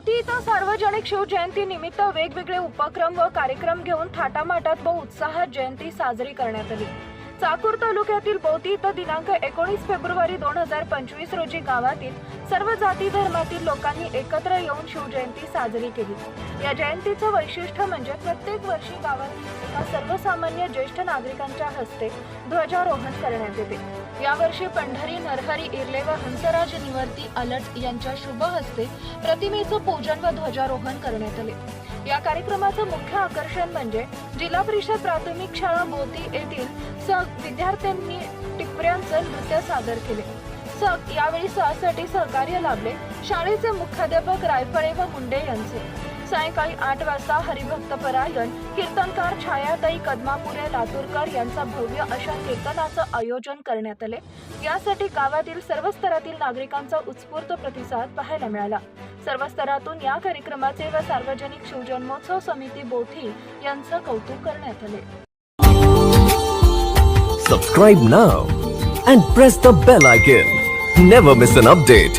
मोती इथं सार्वजनिक शिवजयंती निमित्त वेगवेगळे उपक्रम व कार्यक्रम घेऊन थाटामाटात व उत्साहात जयंती साजरी करण्यात आली. चाकूर तालुक्यातील बोती इथं दिनांक एकोणीस फेब्रुवारी दोन हजार पंचवीस रोजी गावातील सर्व जाती धर्मातील लोकांनी एकत्र येऊन शिवजयंती साजरी केली. या जयंतीचं वैशिष्ट्य म्हणजे प्रत्येक वर्षी गावातील एका सर्वसामान्य ज्येष्ठ नागरिकांच्या हस्ते ध्वजारोहण करण्यात येते. यावर्षी पंढरी नरहरी इर्ले व हंसराज निवर्ती अलट यांच्या शुभ हस्ते प्रतिमेचं पूजन व ध्वजारोहण करण्यात आले. या कार्यक्रमाचं मुख्य आकर्षण म्हणजे जिल्हा परिषद प्राथमिक शाळा मोती येथील स विद्यार्थ्यांनी टिपऱ्यांचं नृत्य सादर केले. सग यावेळी सहसाठी सहकार्य लाभले शाळेचे मुख्याध्यापक रायफळे व मुंडे यांचे. सायंकाळी आठ वाजता हरिभक्त परायण कीर्तनकार छायाताई कदमापुरे लातूरकर यांचा भव्य अशा कीर्तनाचं आयोजन करण्यात आले. यासाठी गावातील सर्व स्तरातील नागरिकांचा उत्स्फूर्त प्रतिसाद पाहायला मिळाला. सर्व स्तरातून या कार्यक्रमाचे व सार्वजनिक शिवजन्मोत्सव समिती बोथी यांचं कौतुक करण्यात आले. Subscribe now and press the bell icon never miss an update